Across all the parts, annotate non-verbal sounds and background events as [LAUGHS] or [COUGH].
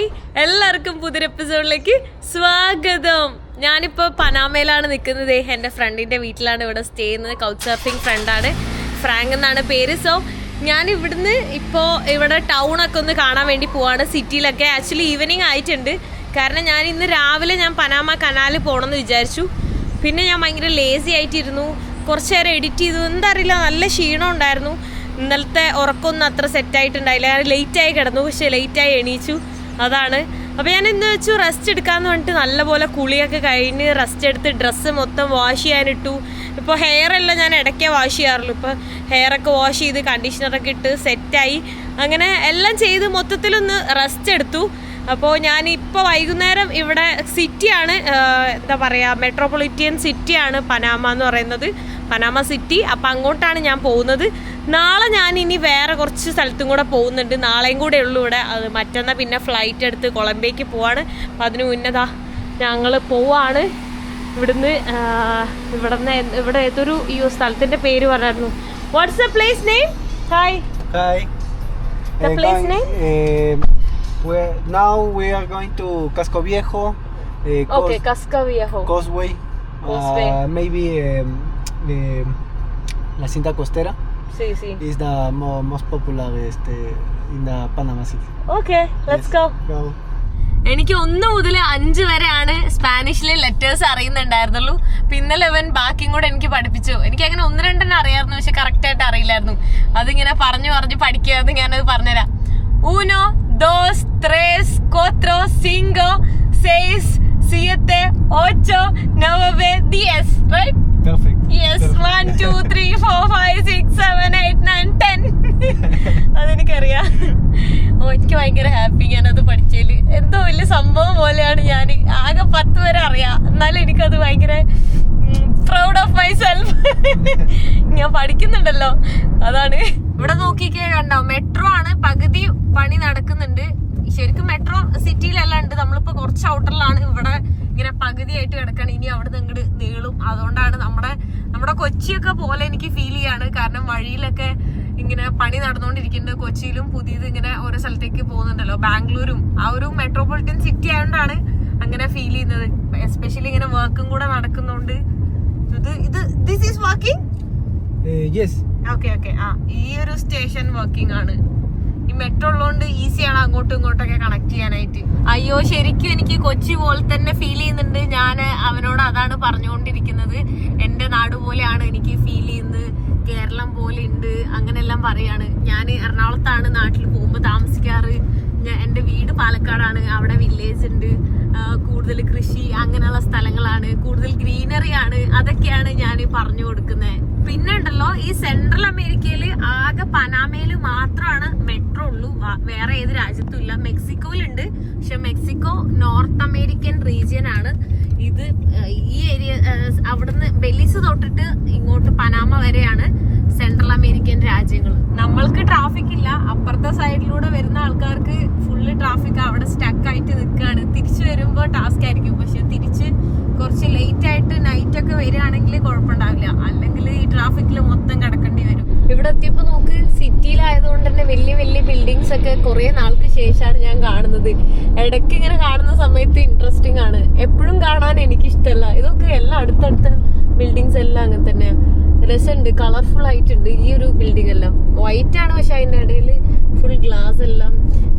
Hi. എല്ലാവർക്കും പുതിയൊരു എപ്പിസോഡിലേക്ക് സ്വാഗതം. ഞാനിപ്പോൾ പനാമയിലാണ് നിൽക്കുന്നത്. എന്റെ ഫ്രണ്ടിന്റെ വീട്ടിലാണ് ഇവിടെ സ്റ്റേ ചെയ്യുന്നത്. കൗച്ച് സർഫിംഗ് ഫ്രണ്ടാണ് ഫ്രാങ്ക് എന്നാണ് പേര്. സോ ഞാൻ ഇവിടുന്ന് ഇപ്പോൾ ഇവിടെ ടൗണൊക്കെ ഒന്ന് കാണാൻ വേണ്ടി പോവാണ്. സിറ്റിയിലൊക്കെ ആക്ച്വലി ഈവനിങ് ആയിട്ടുണ്ട്. കാരണം ഞാൻ ഇന്ന് രാവിലെ ഞാൻ പനാമ കനാലിൽ പോകണമെന്ന് വിചാരിച്ചു. പിന്നെ ഞാൻ ഭയങ്കര ലേസി ആയിട്ടിരുന്നു. കുറച്ച് നേരം എഡിറ്റ് ചെയ്തു. എന്താ അറിയില്ല നല്ല ക്ഷീണം ഉണ്ടായിരുന്നു. ഇന്നലത്തെ ഉറക്കമൊന്നും അത്ര സെറ്റായിട്ടുണ്ടായില്ല ലേറ്റായി കിടന്നു. പക്ഷേ ലേറ്റായി എണീച്ചു. അതാണ്. അപ്പോൾ ഞാൻ ഇന്ന് വെച്ചു റെസ്റ്റ് എടുക്കാമെന്ന് പറഞ്ഞിട്ട് നല്ലപോലെ കുളിയൊക്കെ കഴിഞ്ഞ് റെസ്റ്റ് എടുത്ത് ഡ്രസ്സ് മൊത്തം വാഷ് ചെയ്യാനിട്ടു ഇപ്പോൾ ഹെയർ എല്ലാം ഞാൻ ഇടയ്ക്കേ വാഷ് ചെയ്യാറുള്ളൂ. ഇപ്പോൾ ഹെയറൊക്കെ വാഷ് ചെയ്ത് കണ്ടീഷണറൊക്കെ ഇട്ട് സെറ്റായി അങ്ങനെ എല്ലാം ചെയ്ത് മൊത്തത്തിലൊന്ന് റെസ്റ്റ് എടുത്തു. അപ്പോൾ ഞാൻ ഇപ്പോൾ വൈകുന്നേരം ഇവിടെ സിറ്റിയാണ് എന്താ പറയുക മെട്രോപൊളിറ്റിയൻ സിറ്റിയാണ് പനാമ എന്ന് പറയുന്നത് പനാമ സിറ്റി അപ്പം അങ്ങോട്ടാണ് ഞാൻ പോകുന്നത്. നാളെ ഞാൻ ഇനി വേറെ കുറച്ച് സ്ഥലത്തും കൂടെ പോകുന്നുണ്ട്. നാളെയും കൂടെ ഉള്ളൂ ഇവിടെ. അത് മറ്റന്നാ പിന്നെ ഫ്ലൈറ്റ് എടുത്ത് കൊളംബിയക്ക് പോവാണ്. അപ്പം അതിന് മുന്നതാ ഞങ്ങൾ പോവാണ്. ഇവിടുന്ന് ഇവിടുന്ന് ഇവിടെ ഏതൊരു ഈ സ്ഥലത്തിന്റെ പേര് പറഞ്ഞായിരുന്നു. What's the place name hi hi the place place um, we're, now we are going to Casco Viejo, uh, okay, Cos- Viejo. Causeway, Causeway. Uh, maybe um, the, la cinta costera Sí, sí. is the mo- most popular este, in the Panama City. Okay, let's yes. Go. go. എനിക്ക് ഒന്ന് മുതൽ അഞ്ച് വരെയാണ് സ്പാനിഷിലെ letters അറിയുന്നുണ്ടായിരുന്നുള്ളൂ പിന്നെ eleven ബാക്കിയും കൂടെ എനിക്ക് പഠിപ്പിച്ചു എനിക്ക് അങ്ങനെ ഒന്ന് രണ്ടെണ്ണം അറിയായിരുന്നു പക്ഷെ കറക്റ്റ് ആയിട്ട് അറിയില്ലായിരുന്നു അതിങ്ങനെ പറഞ്ഞു പറഞ്ഞു എന്ന് ഞാനത് പറഞ്ഞുതരാം ഊനോ ദോസ് ത്രേസ് കോത്രോ സിംഗോ സെയ്സ് സിയത്തെ ഓച്ചോ നവബെ Dias right Perfect. Yes one two three four five six seven eight nine ten അതെനിക്കറിയാം. ഓ എനിക്ക് ഭയങ്കര ഹാപ്പി ഞാനത് പഠിച്ചതിൽ എന്തോ വലിയ സംഭവം പോലെയാണ് ഞാൻ ആകെ പത്ത് വരെ അറിയാം. എന്നാലും എനിക്കത് ഭയങ്കര പ്രൗഡ് ഓഫ് മൈ സെൽഫ് ഞാൻ പഠിക്കുന്നുണ്ടല്ലോ. അതാണ്. ഇവിടെ നോക്കിക്കേ കണ്ടോ മെട്രോ ആണ് പകുതി പണി നടക്കുന്നുണ്ട്. ശരിക്കും മെട്രോ സിറ്റിയിലല്ല ഉണ്ട്. നമ്മളിപ്പോ കുറച്ച് ഔട്ടറിലാണ് ഇവിടെ ഇങ്ങനെ പകുതിയായിട്ട് കിടക്കണം. ഇനി അവിടെ നിന്ന് ഇങ്ങോട്ട് നീളും. അതുകൊണ്ടാണ് നമ്മുടെ നമ്മുടെ കൊച്ചിയൊക്കെ പോലെ എനിക്ക് ഫീൽ ചെയ്യാണ്. കാരണം വഴിയിലൊക്കെ ഇങ്ങനെ പണി നടന്നുകൊണ്ടിരിക്കുന്നുണ്ട്. കൊച്ചിയിലും പുതിയത് ഇങ്ങനെ ഓരോ സ്ഥലത്തേക്ക് പോകുന്നുണ്ടല്ലോ. ബാംഗ്ലൂരും ആ ഒരു മെട്രോപൊളിറ്റൻ സിറ്റി ആയതുകൊണ്ടാണ് അങ്ങനെ ഫീൽ ചെയ്യുന്നത്. എസ്പെഷ്യലി ഇങ്ങനെ വർക്കും കൂടെ നടക്കുന്നോണ്ട്. ഇത് ഇത് this is working. Okay okay ആ ഈ ഒരു സ്റ്റേഷൻ വർക്കിംഗ് ആണ്. മെട്രോ ഉള്ളതുകൊണ്ട് ഈസിയാണ് അങ്ങോട്ടും ഇങ്ങോട്ടൊക്കെ കണക്ട് ചെയ്യാനായിട്ട്. അയ്യോ ശരിക്കും എനിക്ക് കൊച്ചി പോലെ തന്നെ ഫീൽ ചെയ്യുന്നുണ്ട്. ഞാൻ അവനോട് അതാണ് പറഞ്ഞുകൊണ്ടിരിക്കുന്നത്. എന്റെ നാട് പോലെയാണ് എനിക്ക് ഫീൽ ചെയ്യുന്നത്. കേരളം പോലെ ഉണ്ട്. അങ്ങനെല്ലാം പറയാണ്. ഞാൻ എറണാകുളത്താണ് നാട്ടിൽ പോകുമ്പോൾ താമസിക്കാറ്. ഞാൻ എന്റെ വീട് പാലക്കാടാണ് അവിടെ വില്ലേജ് ഉണ്ട് കൂടുതൽ കൃഷി അങ്ങനെയുള്ള സ്ഥലങ്ങളാണ് കൂടുതൽ ഗ്രീനറി ആണ് അതൊക്കെയാണ് ഞാൻ പറഞ്ഞു കൊടുക്കുന്നത്. പിന്നെ ഉണ്ടല്ലോ ഈ സെൻട്രൽ അമേരിക്കയിൽ ആകെ പനാമയിൽ മാത്രമാണ് മെട്രോ ഉള്ളൂ വേറെ ഏത് രാജ്യത്തും ഇല്ല. മെക്സിക്കോയിലുണ്ട് പക്ഷെ മെക്സിക്കോ നോർത്ത് അമേരിക്കൻ റീജിയൻ ആണ്. ഇത് ഈ ഏരിയ അവിടുന്ന് ബെലീസ് തൊട്ടിട്ട് ഇങ്ങോട്ട് പനാമ വരെയാണ് സെൻട്രൽ അമേരിക്കൻ രാജ്യങ്ങൾ. നമ്മൾക്ക് ട്രാഫിക് ഇല്ല. അപ്പുറത്തെ സൈഡിലൂടെ വരുന്ന ആൾക്കാർക്ക് ഫുള്ള് ട്രാഫിക് അവിടെ സ്റ്റക്ക് ആയിട്ട് നിൽക്കുകയാണ് തിരിച്ചു വരുമ്പോൾ ടാസ്ക് ആയിരിക്കും. പക്ഷെ തിരിച്ച് കുറച്ച് ലേറ്റ് ആയിട്ട് നൈറ്റ് ഒക്കെ വരികയാണെങ്കിൽ കുഴപ്പമുണ്ടാവില്ല. അല്ലെങ്കിൽ ഈ ട്രാഫിക്കിൽ മൊത്തം കിടക്കേണ്ടി വരും. ഇവിടെ എത്തിയപ്പോ നോക്ക് സിറ്റിയിലായതുകൊണ്ട് തന്നെ വലിയ വലിയ ബിൽഡിങ്സ് ഒക്കെ കുറെ നാൾക്ക് ശേഷമാണ് ഞാൻ കാണുന്നത്. ഇടയ്ക്ക് ഇങ്ങനെ കാണുന്ന സമയത്ത് ഇൻട്രസ്റ്റിംഗ് ആണ്. എപ്പോഴും കാണാൻ എനിക്ക് ഇഷ്ടമല്ല ഇതൊക്കെ എല്ലാം അടുത്തടുത്ത ബിൽഡിങ്സ് എല്ലാം അങ്ങനെ തന്നെയാ. രസമുണ്ട് കളർഫുൾ ആയിട്ടുണ്ട്. ഈ ഒരു ബിൽഡിംഗ് എല്ലാം. വൈറ്റ് ആണ് പക്ഷെ അതിന്റെ ഇടയിൽ ഫുൾ ഗ്ലാസ് എല്ലാം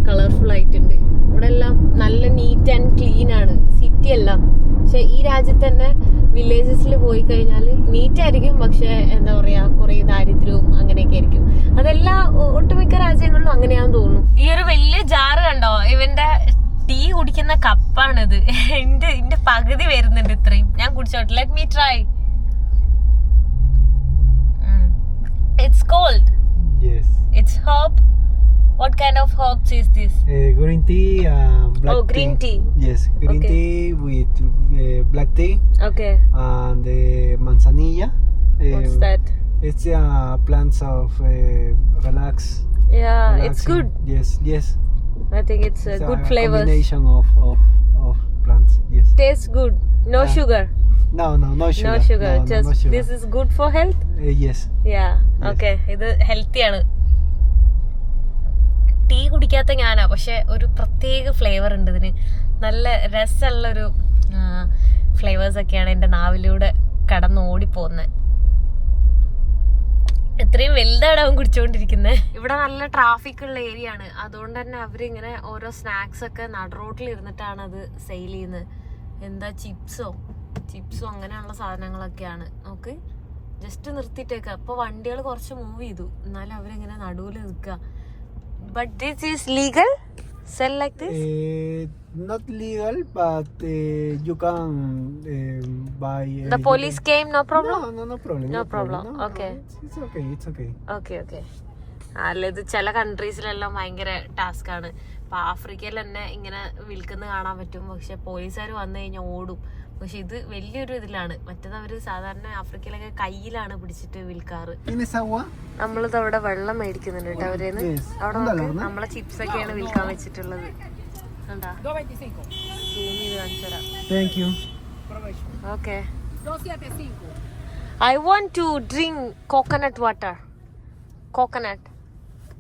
കളർഫുൾ ആയിട്ടുണ്ട്. ഇവിടെ എല്ലാം നല്ല നീറ്റ് ആൻഡ് ക്ലീൻ ആണ്. സിറ്റി എല്ലാം. പക്ഷെ ഈ രാജ്യത്ത് തന്നെ വില്ലേജസിൽ പോയി കഴിഞ്ഞാൽ നീറ്റ് ആയിരിക്കും. പക്ഷെ എന്താ പറയാ കുറെ ദാരിദ്ര്യവും അങ്ങനെയൊക്കെ ആയിരിക്കും. അതെല്ലാ ഒട്ടുമിക്ക രാജ്യങ്ങളിലും അങ്ങനെയാന്ന് തോന്നുന്നു. ഈ ഒരു വലിയ ജാറ് കണ്ടോ? ഇവന്റെ ടീ കുടിക്കുന്ന കപ്പാണിത് [LAUGHS] എന്റെ എന്റെ പകുതി വരുന്നുണ്ട് ഇത്രയും. ഞാൻ കുടിച്ചോട്ടെ. Let me try It's cold. Yes. It's herb. What kind of herbs is this? Uh, green tea and black oh, green tea. tea. Yes, green okay. tea with uh, black tea. Okay. And the uh, manzanilla. Uh, What's that? It's uh, plants of uh, relax. Yeah, relaxing. it's good. Yes, yes. I think it's, uh, it's a good a flavor. Combination of, of, of plants. Yes. Taste good no Ah, sugar No, no, no sugar. No sugar No, no, no sugar. This is good for health Uh, yes. Yeah okay ഇത് healthy ആണ്. Tea കുടിക്കാത്ത ഞാനാ. പക്ഷെ ഒരു പ്രത്യേക flavour ഉണ്ട് ഇതിന്. നല്ല രസമുള്ളൊരു ഫ്ലേവേഴ്സ് ഒക്കെയാണ് എന്റെ നാവിലൂടെ കടന്ന് ഓടിപ്പോകുന്നത് എത്രയും വലുതാണ് അവൻ കുടിച്ചോണ്ടിരിക്കുന്നത് ഇവിടെ നല്ല ട്രാഫിക് ഉള്ള ഏരിയ ആണ് അതുകൊണ്ട് തന്നെ അവരിങ്ങനെ ഓരോ സ്നാക്സ് ഒക്കെ നട റോട്ടിൽ ഇരുന്നിട്ടാണ് അത് സെയിൽ ചെയ്യുന്നത് എന്താ ചിപ്സോ? ചിപ്സോ അങ്ങനെയുള്ള സാധനങ്ങളൊക്കെയാണ്. നോക്ക്. ജസ്റ്റ് നിർത്തിയിട്ടേക്ക. അപ്പൊ വണ്ടികൾ കുറച്ച് മൂവ് ചെയ്തു. എന്നാലും അവരിങ്ങനെ നടുവിൽ നിൽക്കുക but this is legal sell like this Uh, not legal, but uh, you can uh, buy. Uh, you police came no problem can- No, no, no problem. No problem, No, no, okay. it's, it's okay. It's okay. Okay okay അല്ല ഇത് ചില കൺട്രീസിലെല്ലാം ഭയങ്കര task ആണ് ഇപ്പൊ ആഫ്രിക്കയിൽ തന്നെ ഇങ്ങനെ വിൽക്കുന്ന കാണാൻ പറ്റും പക്ഷെ പോലീസുകാർ വന്നു കഴിഞ്ഞാൽ ഓടും പക്ഷെ ഇത് വലിയൊരു ഇതിലാണ് മറ്റേത് അവർ സാധാരണ ആഫ്രിക്കയിലൊക്കെ കയ്യിലാണ് പിടിച്ചിട്ട് വിൽക്കാറ്. നമ്മളിത് അവിടെ വെള്ളം മേടിക്കുന്നുണ്ട് കേട്ടോ അവരേന്ന്. അവിടെ. നമ്മളെ ചിപ്സ് ഒക്കെയാണ് വിൽക്കാൻ വെച്ചിട്ടുള്ളത്. Okay I want to drink coconut water coconut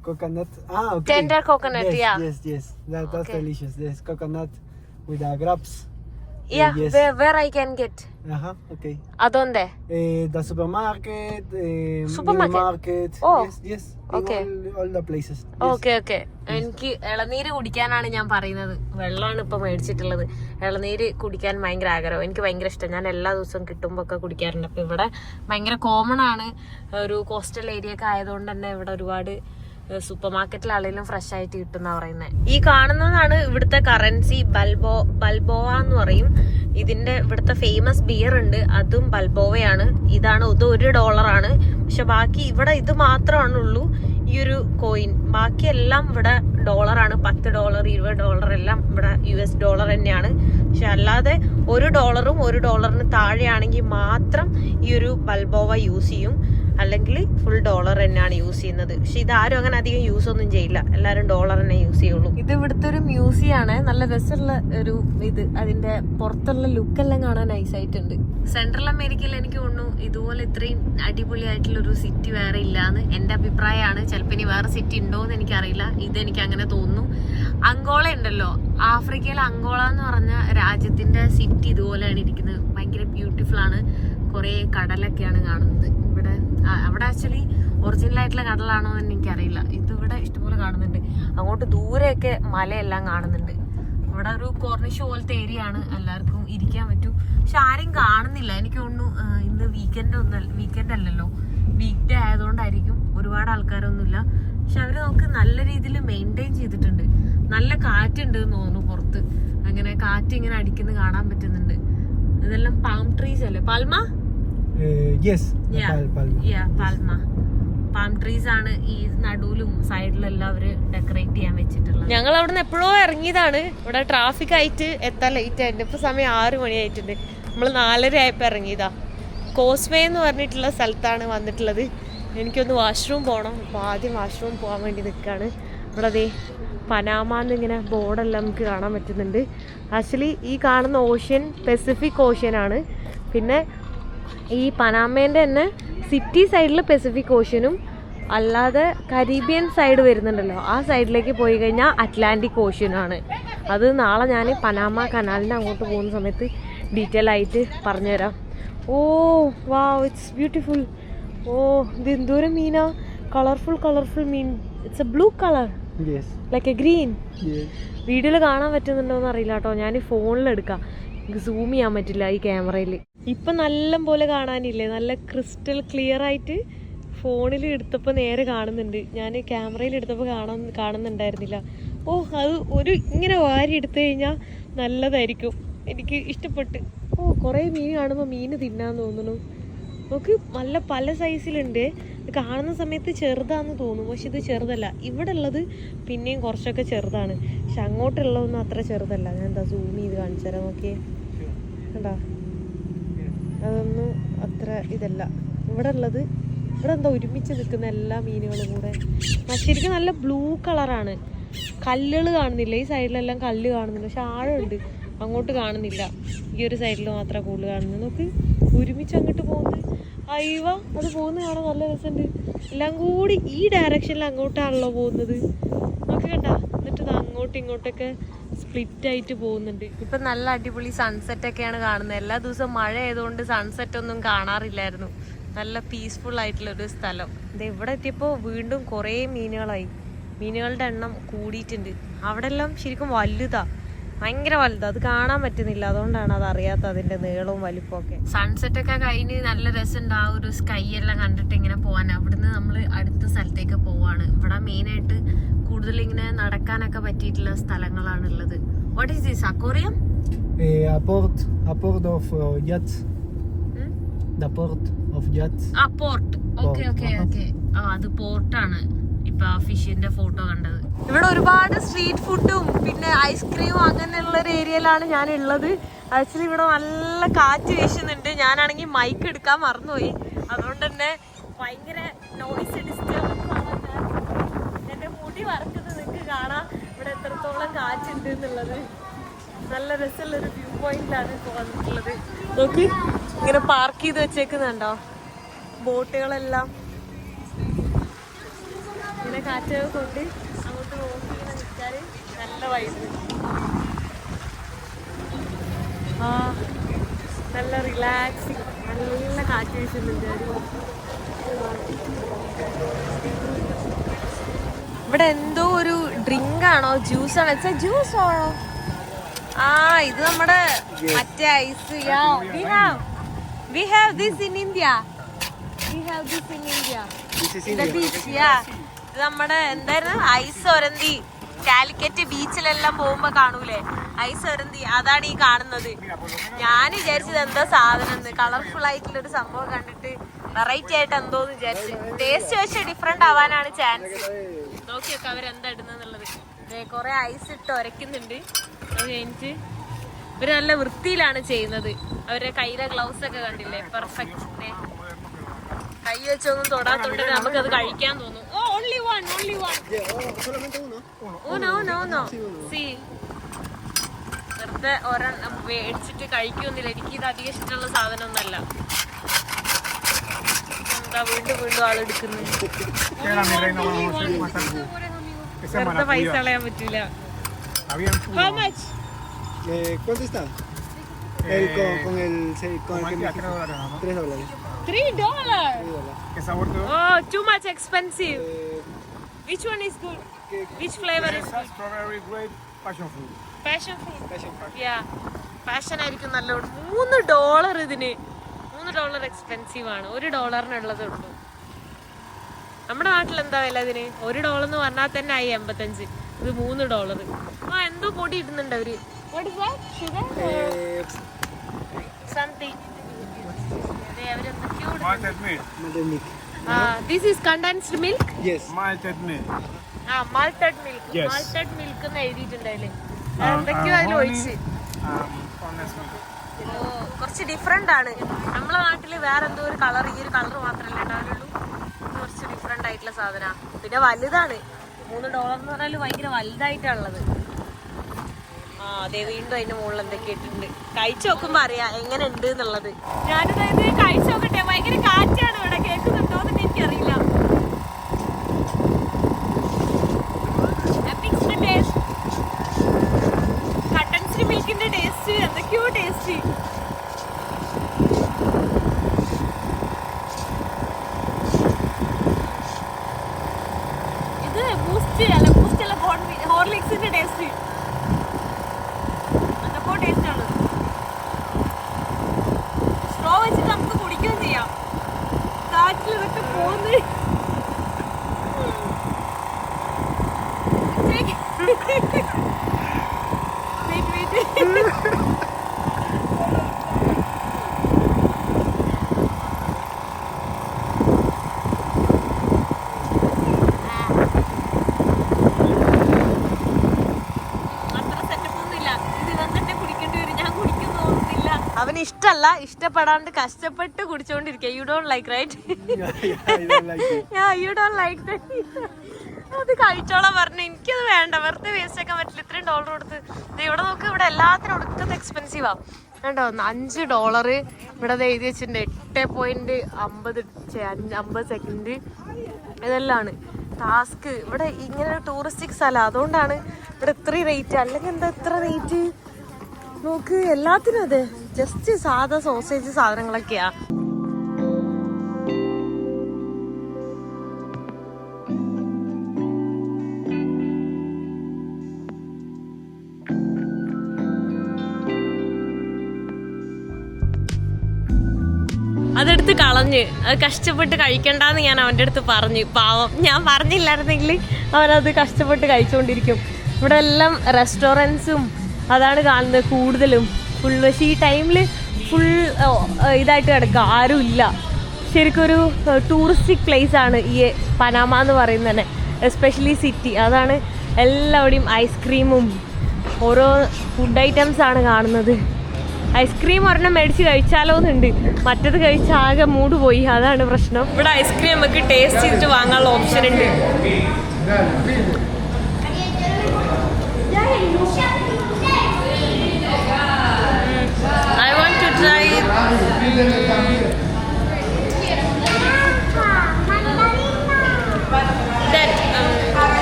Coconut. Ah, okay. Tender coconut, yes, yeah. Yes, yes. That, that's Okay. delicious. There's coconut with the grapes. Yeah, yes. where, where I can get? Ajá, ok. okay. Adonde? Eh, the supermarket, eh, Supermarket? market. Oh, Yes, yes. okay. In all, all the places. Yes. Okay, okay എനിക്ക് ഇളനീര് കുടിക്കാനാണ് ഞാൻ പറയുന്നത് വെള്ളമാണ് ഇപ്പൊ മേടിച്ചിട്ടുള്ളത് ഇളനീര് കുടിക്കാൻ ഭയങ്കര ആഗ്രഹം എനിക്ക് ഭയങ്കര ഇഷ്ടം ഞാൻ എല്ലാ ദിവസവും കിട്ടുമ്പോ ഒക്കെ കുടിക്കാറുണ്ട് അപ്പൊ ഇവിടെ ഭയങ്കര കോമൺ ആണ് ഒരു കോസ്റ്റൽ ഏരിയ ഒക്കെ ആയതുകൊണ്ട് തന്നെ ഇവിടെ ഒരുപാട് സൂപ്പർ മാർക്കറ്റിലാണെങ്കിലും ഫ്രഷ് ആയിട്ട് കിട്ടുന്ന പറയുന്നത് ഈ കാണുന്നതാണ് ഇവിടുത്തെ കറൻസി ബൽബോ ബൽബോവ എന്ന് പറയും. ഇതിന്റെ ഇവിടുത്തെ ഫേമസ് ബിയർ ഉണ്ട്. അതും ബൽബോവയാണ് ഇതാണ് ഇത് ഒരു ഡോളറാണ് പക്ഷെ ബാക്കി ഇവിടെ ഇത് മാത്രമാണ് ഉള്ളൂ ഈ ഒരു കോയിൻ ബാക്കിയെല്ലാം ഇവിടെ ഡോളറാണ് പത്ത് ഡോളർ ഇരുപത് ഡോളർ എല്ലാം ഇവിടെ യു എസ് ഡോളർ തന്നെയാണ്. പക്ഷെ അല്ലാതെ ഒരു ഡോളറും ഒരു ഡോളറിന് താഴെയാണെങ്കിൽ മാത്രം ഈ ഒരു ബൽബോവ യൂസ് ചെയ്യും. അല്ലെങ്കിൽ ഫുൾ ഡോളർ തന്നെയാണ് യൂസ് ചെയ്യുന്നത്. പക്ഷെ ഇതാരും അങ്ങനെ അധികം യൂസ് ഒന്നും ചെയ്യില്ല. എല്ലാവരും ഡോളർ തന്നെ യൂസ് ചെയ്യുള്ളൂ. ഇത് ഇവിടുത്തെ ഒരു മ്യൂസിയം ആണ്. നല്ല രസമുള്ള ഒരു ഇത്. അതിന്റെ പുറത്തുള്ള ലുക്ക് എല്ലാം കാണാൻ നൈസ് ആയിട്ടുണ്ട്. സെൻട്രൽ അമേരിക്കയിൽ എനിക്ക് തോന്നുന്നു ഇതുപോലെ ഇത്രയും അടിപൊളിയായിട്ടുള്ള ഒരു സിറ്റി വേറെ ഇല്ലാന്ന് എന്റെ അഭിപ്രായമാണ്. ചിലപ്പോൾ ഇനി വേറെ സിറ്റി ഉണ്ടോ എന്ന് എനിക്കറിയില്ല. ഇത് എനിക്ക് അങ്ങനെ തോന്നുന്നു. അങ്കോള ഉണ്ടല്ലോ. ആഫ്രിക്കയിലെ അങ്കോള എന്ന് പറഞ്ഞ രാജ്യത്തിന്റെ സിറ്റി ഇതുപോലെയാണ് ഇരിക്കുന്നത്. ഭയങ്കര ബ്യൂട്ടിഫുൾ ആണ്. കുറെ കടലൊക്കെയാണ് കാണുന്നത്. അവിടെ ആക്ച്വലി ഒറിജിനൽ ആയിട്ടുള്ള കടലാണോ എന്ന് എനിക്കറിയില്ല. ഇത് ഇവിടെ ഇഷ്ടംപോലെ കാണുന്നുണ്ട്. അങ്ങോട്ട് ദൂരെയൊക്കെ മലയെല്ലാം കാണുന്നുണ്ട്. ഇവിടെ ഒരു കോർണിഷ് പോലത്തെ ഏരിയ ആണ്. എല്ലാവർക്കും ഇരിക്കാൻ പറ്റും. പക്ഷെ ആരും കാണുന്നില്ല. എനിക്ക് തോന്നുന്നു ഇന്ന് വീക്കെൻഡ് ഒന്നും വീക്കെൻഡ് അല്ലല്ലോ. വീക്ക് ഡേ ആയതുകൊണ്ടായിരിക്കും ഒരുപാട് ആൾക്കാരൊന്നുമില്ല. പക്ഷെ അവർ നമുക്ക് നല്ല രീതിയിൽ മെയിന്റെയിൻ ചെയ്തിട്ടുണ്ട്. നല്ല കാറ്റുണ്ട് എന്ന് തോന്നുന്നു പുറത്ത്. അങ്ങനെ കാറ്റ് ഇങ്ങനെ അടിക്കുന്നത് കാണാൻ പറ്റുന്നുണ്ട്. ഇതെല്ലാം പാം ട്രീസ് അല്ലേ? പാൽമ? Palma. പാൽമ. പാം ട്രീസ് ആണ് ഈ നടുവിലും സൈഡിലെല്ലാം അവർ ഡെക്കറേറ്റ് ചെയ്യാൻ വെച്ചിട്ടുള്ളത്. ഞങ്ങൾ അവിടെ നിന്ന് എപ്പോഴോ ഇറങ്ങിയതാണ്. ഇവിടെ ട്രാഫിക് ആയിട്ട് എത്താൻ ലേറ്റ് ആയിട്ടുണ്ട്. ഇപ്പൊ സമയം ആറു മണി ആയിട്ടുണ്ട്. നമ്മൾ നാലര ആയപ്പോ ഇറങ്ങിയതാ. കോസ്വേ എന്ന് പറഞ്ഞിട്ടുള്ള സ്ഥലത്താണ് വന്നിട്ടുള്ളത്. എനിക്കൊന്ന് വാഷ്റൂം പോകണം അപ്പോൾ ആദ്യം വാഷ്റൂം പോകാൻ വേണ്ടി നിൽക്കുകയാണ് ഇവിടെ അതേ പനാമാന്ന് ഇങ്ങനെ ബോർഡെല്ലാം നമുക്ക് കാണാൻ പറ്റുന്നുണ്ട്. ആക്ച്വലി ഈ കാണുന്ന ഓഷ്യൻ പെസിഫിക് ഓഷ്യൻ ആണ്. പിന്നെ ഈ പനാമേന്റെ തന്നെ സിറ്റി സൈഡിൽ പെസിഫിക് ഓഷ്യനും അല്ലാതെ കരീബിയൻ സൈഡ് വരുന്നുണ്ടല്ലോ. ആ സൈഡിലേക്ക് പോയി കഴിഞ്ഞാൽ അറ്റ്ലാന്റിക് ഓഷ്യനാണ് അത് നാളെ ഞാൻ പനാമ കനാലിന്റെ അങ്ങോട്ട് പോകുന്ന സമയത്ത് ഡീറ്റെയിൽ ആയിട്ട് പറഞ്ഞുതരാം. ഓ വാ ഇറ്റ്സ് ബ്യൂട്ടിഫുൾ ഓ ഇത് എന്തോരം മീനാ? Colourful colourful mean. It's a blue colour. Like a green. വീഡിയോയിൽ കാണാൻ പറ്റുന്നുണ്ടോ എന്ന് അറിയില്ല കേട്ടോ ഞാൻ ഫോണിൽ എടുക്കാം. എനിക്ക് സൂം ചെയ്യാൻ പറ്റില്ല ഈ ക്യാമറയിൽ ഇപ്പം നല്ല പോലെ കാണാനില്ലേ? നല്ല ക്രിസ്റ്റൽ ക്ലിയർ ആയിട്ട് ഫോണിൽ എടുത്തപ്പോൾ നേരെ കാണുന്നുണ്ട്. ഞാൻ ക്യാമറയിൽ എടുത്തപ്പോൾ കാണാൻ കാണുന്നുണ്ടായിരുന്നില്ല. ഓ അത് ഒരു ഇങ്ങനെ വാരി എടുത്തു കഴിഞ്ഞാൽ നല്ലതായിരിക്കും. എനിക്ക് ഇഷ്ടപ്പെട്ട്. ഓ കുറേ മീൻ കാണുമ്പോൾ മീൻ തിന്നാൻ തോന്നുന്നു. നമുക്ക് നല്ല പല സൈസിലുണ്ട് കാണുന്ന സമയത്ത് ചെറുതാന്ന് തോന്നും. പക്ഷെ ഇത് ചെറുതല്ല. ഇവിടെ ഉള്ളത് പിന്നെയും കുറച്ചൊക്കെ ചെറുതാണ്. പക്ഷെ അങ്ങോട്ടുള്ളതൊന്നും അത്ര ചെറുതല്ല. ഞാൻ എന്താ സൂം ചെയ്ത് കാണിച്ചു തരാം നോക്കിയേ. കണ്ടാ? അതൊന്നും അത്ര ഇതല്ല. ഇവിടെ ഉള്ളത് ഇവിടെ എന്താ ഒരുമിച്ച് നിൽക്കുന്ന എല്ലാ മീനുകളും കൂടെ. ശരിക്കും നല്ല ബ്ലൂ കളറാണ് കല്ലുകൾ കാണുന്നില്ല. ഈ സൈഡിലെല്ലാം കല്ല് കാണുന്നുണ്ട്. പക്ഷെ ആഴമുണ്ട്. അങ്ങോട്ട് കാണുന്നില്ല. ഈ ഒരു സൈഡിൽ മാത്രമേ കൂടുതൽ കാണുന്നത്. നോക്ക്. ഒരുമിച്ച് അങ്ങോട്ട് പോകുന്നത്. അയ്യവ അത് പോകുന്ന കാണാൻ നല്ല രസമുണ്ട്. എല്ലാം കൂടി ഈ ഡയറക്ഷനിൽ അങ്ങോട്ടാണല്ലോ പോകുന്നത്. നമുക്ക് കണ്ട? എന്നിട്ട് അങ്ങോട്ടും ഇങ്ങോട്ടൊക്കെ സ്പ്ലിറ്റ് ആയിട്ട് പോകുന്നുണ്ട്. ഇപ്പൊ നല്ല അടിപൊളി സൺസെറ്റ് ഒക്കെയാണ് കാണുന്നത്. എല്ലാ ദിവസവും മഴ ആയതുകൊണ്ട് സൺസെറ്റ് ഒന്നും കാണാറില്ലായിരുന്നു. നല്ല പീസ്ഫുൾ ആയിട്ടുള്ള ഒരു സ്ഥലം. ഇത് ഇവിടെ എത്തിയപ്പോ വീണ്ടും കുറേ മീനുകളായി. മീനുകളുടെ എണ്ണം കൂടിയിട്ടുണ്ട്. അവിടെ എല്ലാം ശരിക്കും വലുതാ. ഭയങ്കര വലുതാ. അത് കാണാൻ പറ്റുന്നില്ല. അതുകൊണ്ടാണ് അത് അറിയാത്ത അതിന്റെ നീളവും വലിപ്പവും ഒക്കെ. സൺസെറ്റ് ഒക്കെ കഴിഞ്ഞ് നല്ല രസമുണ്ട്. ആ ഒരു സ്കൈ എല്ലാം കണ്ടിട്ട് ഇങ്ങനെ പോവാൻ. അവിടുന്ന് നമ്മൾ അടുത്ത സ്ഥലത്തേക്ക് പോവാണ്. ഇവിടെ മെയിൻ ആയിട്ട് കൂടുതൽ ഇങ്ങനെ നടക്കാനൊക്കെ പറ്റിയിട്ടുള്ള സ്ഥലങ്ങളാണ് ഉള്ളത് വാട്ട് ഈസ് ദിസ് അക്കോറിയം അത് പോർട്ടാണ് ഇപ്പൊ ഫിഷിന്റെ ഫോട്ടോ കണ്ടത്. ഇവിടെ ഒരുപാട് സ്ട്രീറ്റ് ഫുഡും പിന്നെ ഐസ്ക്രീമും അങ്ങനെയുള്ള ഒരു ഏരിയയിലാണ് ഞാൻ ഉള്ളത് ആക്ച്വലി ഇവിടെ നല്ല കാറ്റ് വീശുന്നുണ്ട്. ഞാനാണെങ്കിൽ മൈക്ക് എടുക്കാൻ മറന്നുപോയി. അതുകൊണ്ട് തന്നെ ഭയങ്കര നോയിസ് എന്റെ വറക്കുന്നത് നിങ്ങൾക്ക് കാണാം. ഇവിടെ എത്രത്തോളം കാറ്റുണ്ട് എന്നുള്ളത്. നല്ല രസമുള്ള ഒരു വ്യൂ പോയിന്റിലാണ് ഇപ്പോൾ വന്നിട്ടുള്ളത്. നോക്കി ഇങ്ങനെ പാർക്ക് ചെയ്ത് വെച്ചേക്കുന്നുണ്ടോ? ബോട്ടുകളെല്ലാം. ഇങ്ങനെ കാറ്റൊക്കെ കൊണ്ട് അങ്ങോട്ട് നോക്കി ഇങ്ങനെ നിൽക്കാൻ നല്ല വൈബ് ആ നല്ല റിലാക്സിങ് നല്ല കാറ്റ് വീശുന്നുണ്ട്. ഇവിടെ എന്തോ ഒരു ഡ്രിങ്ക് ആണോ? ജ്യൂസ് ആണോ? വെച്ചാ ജ്യൂസ് ആണോ? ആ ഇത് നമ്മുടെ മറ്റേ ice we have we have this in India we have this in India ഇത് നമ്മുടെ എന്തായിരുന്നു? ഐസ് ഒരന്തി. കാലിക്കറ്റ് ബീച്ചിലെല്ലാം പോകുമ്പോ കാണൂലേ? ഐസ് ഒരന്തി. അതാണ് ഈ കാണുന്നത്. ഞാൻ വിചാരിച്ചത് എന്താ സാധനം കളർഫുൾ ആയിട്ടുള്ള ഒരു സംഭവം കണ്ടിട്ട് വെറൈറ്റി ആയിട്ട് എന്തോന്ന് വിചാരിച്ചു. ടേസ്റ്റ് വെച്ച് ഡിഫറെന്റ് ആവാനാണ് ചാൻസ് നോക്കിയൊക്കെ അവരെന്താ ഇടുന്നത് കൊറേ ഐസ് ഇട്ട് ഉരയ്ക്കുന്നുണ്ട് അത് കഴിഞ്ഞിട്ട് ഇവർ നല്ല വൃത്തിയിലാണ് ചെയ്യുന്നത്. അവരെ കയ്യിലെ ഗ്ലൗസ് ഒക്കെ കണ്ടില്ലേ? പെർഫെക്റ്റ് കൈ വെച്ചൊന്നും തൊടാത്തോണ്ട് നമുക്ക് അത് കഴിക്കാൻ തോന്നുന്നു ഓ ഓൺലി വൺ ഓൺലി വൺ. ഓ വെറുതെ ഒരെണ്ണം മേടിച്ചിട്ട് കഴിക്കൊന്നുമില്ല എനിക്ക് ഇത് അധികം ഇഷ്ടമുള്ള സാധനമൊന്നല്ല എന്താ വീണ്ടും വീണ്ടും ആളെടുക്കുന്നു വെറുതെ പൈസ കളയാൻ പറ്റൂല How much? Eh, ¿Cuánto está? El con, con el, con el que me. Tres dólares. Three dollars. ¿Qué sabor te? Oh, too much expensive. Eh, Which one is good? Which flavor is good? Strawberry grape passion fruit. Passion fruit. passion fruit? Yeah passion ആയിരിക്കും നല്ല മൂന്ന് dollar ഇതിന് dollar expensive ആണ്. ഒരു ഡോളറിനുള്ളത് ഉള്ളൂ. നമ്മുടെ നാട്ടിൽ എന്താ വില ഇതിന്? ഒരു ഡോളർ എന്ന് പറഞ്ഞാൽ തന്നെ ആയി എൺപത്തഞ്ച് ഇത് മൂന്ന് ഡോളർ ആ എന്തോ പൊടി ഇടുന്നുണ്ട് അവർ. This is condensed milk. ആ മാൾട്ടഡ് മിൽക്ക്. മാൾട്ടഡ് മിൽക്ക് എന്ന് എന്തൊക്കെയോ അതിൽ ഒഴിച്ച്. കുറച്ച് ഡിഫറെന്റ് ആണ്. നമ്മളെ നാട്ടിൽ വേറെ എന്തോ ഒരു കളർ ഈ ഒരു കളർ മാത്രമല്ല ഉണ്ടാവുള്ളൂ. കുറച്ച് ഡിഫറെന്റ് ആയിട്ടുള്ള സാധന. പിന്നെ വലുതാണ്. മൂന്ന് ഡോളർ എന്ന് പറഞ്ഞാൽ ഭയങ്കര വലുതായിട്ടാണുള്ളത്. ആ അതെ വീണ്ടും അതിന്റെ മുകളിൽ എന്തൊക്കെ ഇട്ടിട്ടുണ്ട്. കഴിച്ചു നോക്കുമ്പോ അറിയാം എങ്ങനെ ഉണ്ട് എന്നുള്ളത്. ഞാനിത് കഴിച്ചു നോക്കട്ടെ. ഭയങ്കര കാറ്റാണ് ഇവിടെ കേൾക്കുന്നുണ്ടോ എന്ന് എനിക്കറിയില്ല കണ്ടൻസ്ഡ് മിൽക്കിന്റെ ടേസ്റ്റ് എന്തൊക്കെയോ ടേസ്റ്റ് ഇത് ബൂസ്റ്റ് അല്ല ബൂസ്റ്റ് അല്ല ഹോർലിക്സിന്റെ ടേസ്റ്റ് എന്തൊക്കെയോ ടേസ്റ്റ് ആണ് സ്ട്രോ വെച്ചിട്ട് നമുക്ക് കുടിക്കുകയും ചെയ്യാം കാറ്റിൽ ഇതൊക്കെ പോകുന്നത് Wait, wait. അവന് ഇഷ്ടല്ല ഇഷ്ടപ്പെടാണ്ട് കഷ്ടപ്പെട്ട് കുടിച്ചോണ്ടിരിക്കുക you don't like right you don't like അത് കഴിച്ചോളാം പറഞ്ഞു. എനിക്കത് വേണ്ട. വെറുതെ വേസ്റ്റ് ആക്കാൻ പറ്റില്ല. ഇത്രയും ഡോളർ കൊടുത്ത്. ഇവിടെ നോക്ക്. ഇവിടെ എല്ലാത്തിനും ഒടുക്കത്തെ എക്സ്പെൻസീവാ കണ്ടോ? അഞ്ച് ഡോളർ ഇവിടെ എഴുതി വെച്ചിട്ടുണ്ട്. എട്ട് പോയിന്റ് അമ്പത് അമ്പത് സെക്കൻഡ് ഇതെല്ലാം ടാസ്ക് ഇവിടെ ഇങ്ങനെ ഒരു ടൂറിസ്റ്റിക് സ്ഥലം. അതുകൊണ്ടാണ് ഇവിടെ ഇത്രയും റേറ്റ് അല്ലെങ്കിൽ എന്താ ഇത്ര റേറ്റ് നോക്ക് എല്ലാത്തിനും അതെ. ജസ്റ്റ് സാധാ സോസേജ് സാധനങ്ങളൊക്കെയാ. അതെടുത്ത് കളഞ്ഞ്. അത് കഷ്ടപ്പെട്ട് കഴിക്കണ്ടെന്ന് ഞാൻ അവന്റെ അടുത്ത് പറഞ്ഞു. പാവം. ഞാൻ പറഞ്ഞില്ലായിരുന്നെങ്കിൽ അവനത് കഷ്ടപ്പെട്ട് കഴിച്ചുകൊണ്ടിരിക്കും ഇവിടെ എല്ലാം റെസ്റ്റോറന്റ്സും അതാണ് കാണുന്നത് കൂടുതലും. ഫുൾ പക്ഷേ ഈ ടൈമിൽ ഫുൾ ഇതായിട്ട് കിടക്കുക ആരും ഇല്ല. ശരിക്കൊരു ഒരു ടൂറിസ്റ്റിക് പ്ലേസ് ആണ് ഈ പനാമ എന്ന് പറയുന്നത്. തന്നെ എസ്പെഷ്യലി സിറ്റി അതാണ് എല്ലാവിടെയും ഐസ്ക്രീമും ഓരോ ഫുഡ് ഐറ്റംസ് ആണ് കാണുന്നത്. ഐസ്ക്രീം ഒരെണ്ണം മേടിച്ച് കഴിച്ചാലോ എന്നുണ്ട്. മറ്റത് കഴിച്ച ആകെ മൂഡ് പോയി. അതാണ് പ്രശ്നം. ഇവിടെ ഐസ്ക്രീം നമുക്ക് ടേസ്റ്റ് ചെയ്തിട്ട് വാങ്ങാനുള്ള ഓപ്ഷൻ ഉണ്ട്.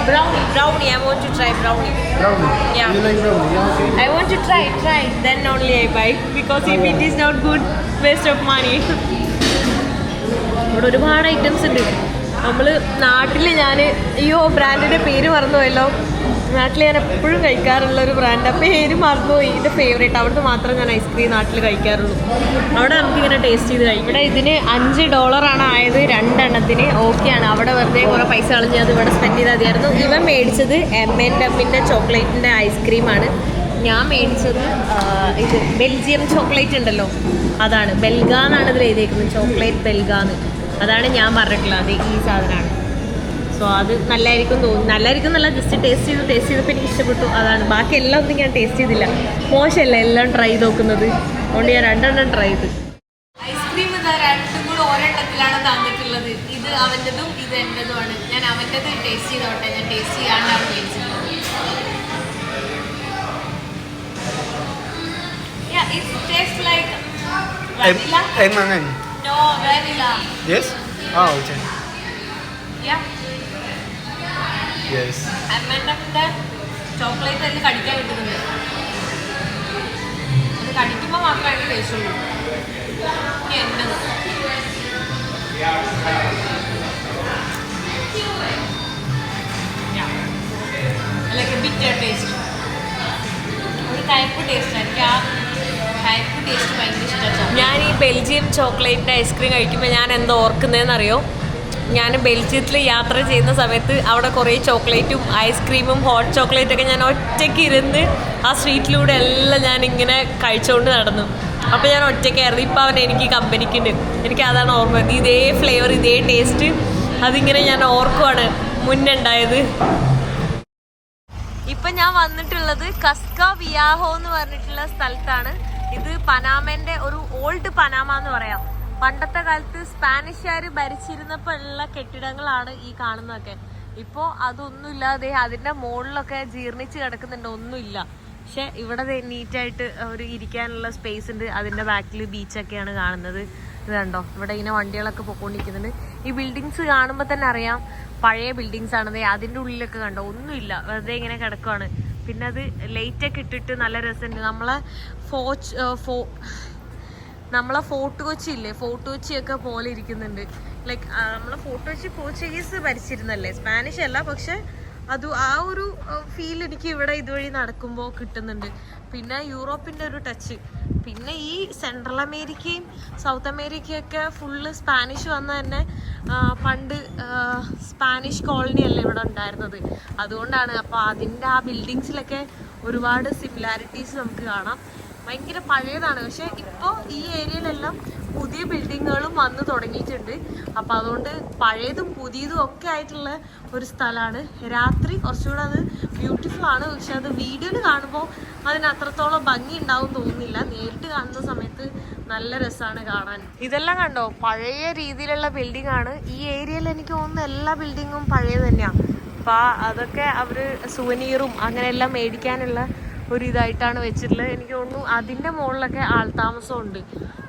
Brownie brownie I want to try brownie Brownie. Yeah. You like brownie? Yeah. I want to try, try. Then only I buy. Because if it is not good, waste of money. ഇവിടെ ഒരുപാട് items ഉണ്ട് നമ്മൾ നാട്ടിൽ ഞാൻ ഈ ബ്രാൻഡിന്റെ പേര് മറന്നുപോയല്ലോ നാട്ടിൽ ഞാൻ എപ്പോഴും കഴിക്കാറുള്ള ഒരു ബ്രാൻഡ് പേര് മറന്നുപോയി. എന്റെ ഫേവറേറ്റ് അവിടുത്തെ മാത്രം ഞാൻ ഐസ്ക്രീം നാട്ടിൽ കഴിക്കാറുള്ളൂ. അവിടെ നമുക്ക് ഇങ്ങനെ ടേസ്റ്റ് ചെയ്ത് കഴിക്കും. ഇവിടെ ഇതിന് അഞ്ച് ഡോളറാണ് ആയത്. രണ്ടെണ്ണത്തിന് ഓക്കെയാണ് അവിടെ വെറുതെ കുറേ പൈസ കളഞ്ഞ് അത് ഇവിടെ സ്പെൻഡ് ചെയ്താൽ മതിയായിരുന്നു. ഇവൻ മേടിച്ചത് എം എൻ എമ്മിന്റെ ചോക്ലേറ്റിന്റെ ഐസ്ക്രീമാണ് ഞാൻ മേടിച്ചത് ഇത് ബെൽജിയം ചോക്ലേറ്റ് ഉണ്ടല്ലോ. അതാണ്. ബെൽഗ എന്നാണ് ഇതിൽ എഴുതിയേക്കുന്നത്. ചോക്ലേറ്റ് ബെൽഗാന്ന്. അതാണ് ഞാൻ പറഞ്ഞിട്ടുള്ളത് അത് ഈ സാധനമാണ്. സോ അത് നല്ലതായിരിക്കും തോന്നുന്നു. നല്ലതായിരിക്കും നല്ല ജസ്റ്റ് ടേസ്റ്റ് ചെയ്ത് ടേസ്റ്റ് ചെയ്തപ്പോൾ എനിക്ക് ഇഷ്ടപ്പെട്ടു. അതാണ്. ബാക്കി എല്ലാം ഒന്നും ഞാൻ ടേസ്റ്റ് ചെയ്തില്ല. മോശമല്ല എല്ലാം ട്രൈ ചെയ്ത് നോക്കുന്നത്. അതുകൊണ്ട് ഞാൻ രണ്ടെണ്ണം ട്രൈ ചെയ്ത്. ഐസ്ക്രീം ഇതാ രണ്ടും കൂടെ ഒരെണ്ണത്തിലാണ് തന്നിട്ടുള്ളത്. ഇത് അവന്റെതും ഇത് എന്റെതുമാണ്. ഞാൻ അവന്റെത് ടേസ്റ്റ് ചെയ്തോട്ടെ. ഞാൻ ടേസ്റ്റ് ചെയ്യാണ്ടാണ് മേടിച്ചത് Yeah, it tastes like vanilla. No, vanilla. Yes? Oh, okay. Yeah. Yes. അമ്മേന്റെ ചോക്ലേറ്റ് അതിൽ കടിക്കാൻ കിട്ടുന്നുണ്ട്. അത് കടിക്കുമ്പോൾ മാത്രമേ അതിന് ടേസ്റ്റ് ഉള്ളൂ. ഇനി എന്നത് ലൈക്ക് ബിറ്റർ ടേസ്റ്റ് ഒരു കയ്പ് ടേസ്റ്റ് എനിക്ക് ആ കയ്പ് ടേസ്റ്റ് ഭയങ്കര ഇഷ്ടമാണ്. ഞാൻ ഈ ബെൽജിയം ചോക്ലേറ്റിന്റെ ഐസ്ക്രീം കഴിക്കുമ്പോൾ ഞാൻ എന്താ ഓർക്കുന്നതെന്നറിയോ? ഞാൻ ബെൽജിയത്തിൽ യാത്ര ചെയ്യുന്ന സമയത്ത് അവിടെ കുറേ ചോക്ലേറ്റും ഐസ്ക്രീമും ഹോട്ട് ചോക്ലേറ്റും ഒക്കെ ഞാൻ ഒറ്റയ്ക്ക് ഇരുന്ന് ആ സ്ട്രീറ്റിലൂടെ എല്ലാം ഞാൻ ഇങ്ങനെ കഴിച്ചുകൊണ്ട് നടന്നു. അപ്പോൾ ഞാൻ ഒറ്റയ്ക്കായിരുന്നു. ഇപ്പോൾ അവൻ എനിക്ക് കമ്പനിക്കുണ്ട് എനിക്ക് അതാണ് ഓർമ്മ വരുന്നത്. ഇതേ ഫ്ലേവർ ഇതേ ടേസ്റ്റ് അതിങ്ങനെ ഞാൻ ഓർക്കുവാണ് മുന്നുണ്ടായത്. ഇപ്പം ഞാൻ വന്നിട്ടുള്ളത് കസ്ക വിയാഹോ എന്ന് പറഞ്ഞിട്ടുള്ള സ്ഥലത്താണ്. ഇത് പനാമന്റെ ഒരു ഓൾഡ് പനാമ എന്ന് പറയാം. പണ്ടത്തെ കാലത്ത് സ്പാനിഷുകാർ ഭരിച്ചിരുന്നപ്പോൾ ഉള്ള കെട്ടിടങ്ങളാണ് ഈ കാണുന്നതൊക്കെ. ഇപ്പോ അതൊന്നുമില്ലാതെ അതിന്റെ മുകളിലൊക്കെ ജീർണിച്ച് കിടക്കുന്നുണ്ട്. ഒന്നുമില്ല. പക്ഷെ ഇവിടെ നീറ്റായിട്ട് ഒരു ഇരിക്കാനുള്ള സ്പേസ് ഉണ്ട്. അതിന്റെ ബാക്കിൽ ബീച്ചൊക്കെയാണ് കാണുന്നത്. ഇത് കണ്ടോ? ഇവിടെ ഇങ്ങനെ വണ്ടികളൊക്കെ പൊക്കോണ്ടിരിക്കുന്നുണ്ട്. ഈ ബിൽഡിങ്സ് കാണുമ്പോൾ തന്നെ അറിയാം. പഴയ ബിൽഡിങ്സ് ആണ്. അതിന്റെ ഉള്ളിലൊക്കെ കണ്ടോ? ഒന്നുമില്ല. വെറുതെ ഇങ്ങനെ കിടക്കുവാണ്. പിന്നെ അത് ലൈറ്റൊക്കെ ഇട്ടിട്ട് നല്ല രസമുണ്ട്. നമ്മളെ ഫോച്ച് ഫോ നമ്മളെ ഫോർട്ട് കൊച്ചി ഇല്ലേ ഫോർട്ട് കൊച്ചിയൊക്കെ പോലെ ഇരിക്കുന്നുണ്ട്. ലൈക്ക് നമ്മളെ ഫോർട്ട് കൊച്ചി പോർച്ചുഗീസ് ഭരിച്ചിരുന്നല്ലേ? സ്പാനിഷ് അല്ല പക്ഷെ അത് ആ ഒരു ഫീൽ എനിക്ക് ഇവിടെ ഇതുവഴി നടക്കുമ്പോൾ കിട്ടുന്നുണ്ട്. പിന്നെ യൂറോപ്പിന്റെ ഒരു ടച്ച് പിന്നെ ഈ സെൻട്രൽ അമേരിക്കയും സൗത്ത് അമേരിക്കയൊക്കെ ഫുള്ള് സ്പാനിഷ് വന്ന തന്നെ പണ്ട് സ്പാനിഷ് കോളനി അല്ലേ ഇവിടെ ഉണ്ടായിരുന്നത്? അതുകൊണ്ടാണ്. അപ്പോൾ അതിന്റെ ആ ബിൽഡിങ്സിലൊക്കെ ഒരുപാട് സിമിലാരിറ്റീസ് നമുക്ക് കാണാം. ഭയങ്കര പഴയതാണ്. പക്ഷെ ഇപ്പോൾ ഈ ഏരിയയിലെല്ലാം പുതിയ ബിൽഡിങ്ങുകളും വന്ന് തുടങ്ങിയിട്ടുണ്ട്. അപ്പം അതുകൊണ്ട് പഴയതും പുതിയതും ഒക്കെ ആയിട്ടുള്ള ഒരു സ്ഥലമാണ്. രാത്രി കുറച്ചുകൂടെ അത് ബ്യൂട്ടിഫുൾ ആണ്. പക്ഷെ അത് വീഡിയോയിൽ കാണുമ്പോൾ അതിന് അത്രത്തോളം ഭംഗി ഉണ്ടാവും തോന്നുന്നില്ല. നേരിട്ട് കാണുന്ന സമയത്ത് നല്ല രസമാണ് കാണാൻ. ഇതെല്ലാം കണ്ടോ? പഴയ രീതിയിലുള്ള ബിൽഡിംഗ് ആണ് ഈ ഏരിയയിൽ എനിക്ക് തോന്നുന്ന എല്ലാ ബിൽഡിങ്ങും പഴയ തന്നെയാണ് അപ്പം അതൊക്കെ അവർ സുവനീറും അങ്ങനെയെല്ലാം മേടിക്കാനുള്ള ഒരു ഇതായിട്ടാണ് വെച്ചിട്ടുള്ളത്. എനിക്ക് തോന്നുന്നു അതിന്റെ മുകളിലൊക്കെ ആൾതാമസം ഉണ്ട്